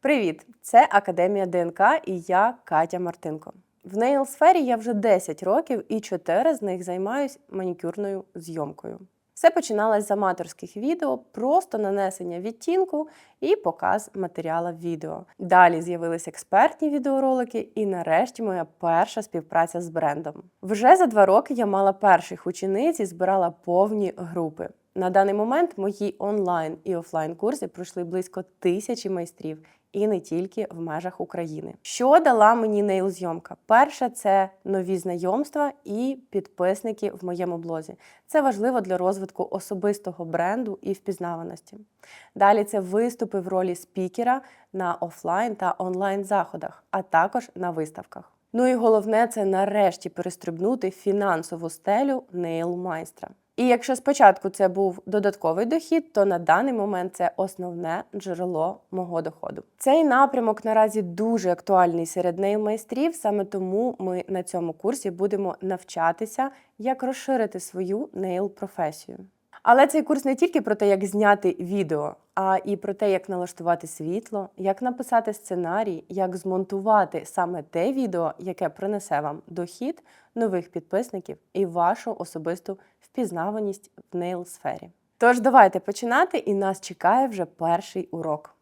Привіт! Це Академія ДНК і я Катя Мартинко. В нейл-сфері я вже 10 років і 4 з них займаюсь манікюрною зйомкою. Все починалось з аматорських відео, просто нанесення відтінку і показ матеріала відео. Далі з'явились експертні відеоролики, і нарешті моя перша співпраця з брендом. Вже за два роки я мала перших учениць і збирала повні групи. На даний момент мої онлайн і офлайн курси пройшли близько тисячі майстрів. І не тільки в межах України. Що дала мені нейл-зйомка? Перше, це нові знайомства і підписники в моєму блозі. Це важливо для розвитку особистого бренду і впізнаваності. Далі це виступи в ролі спікера на офлайн та онлайн заходах, а також на виставках. Ну і головне це нарешті перестрибнути фінансову стелю нейл-майстра. І якщо спочатку це був додатковий дохід, то на даний момент це основне джерело мого доходу. Цей напрямок наразі дуже актуальний серед нейл-майстрів, саме тому ми на цьому курсі будемо навчатися, як розширити свою нейл-професію. Але цей курс не тільки про те, як зняти відео, а і про те, як налаштувати світло, як написати сценарій, як змонтувати саме те відео, яке принесе вам дохід, нових підписників і вашу особисту впізнаваність в нейл-сфері. Тож давайте починати, і нас чекає вже перший урок.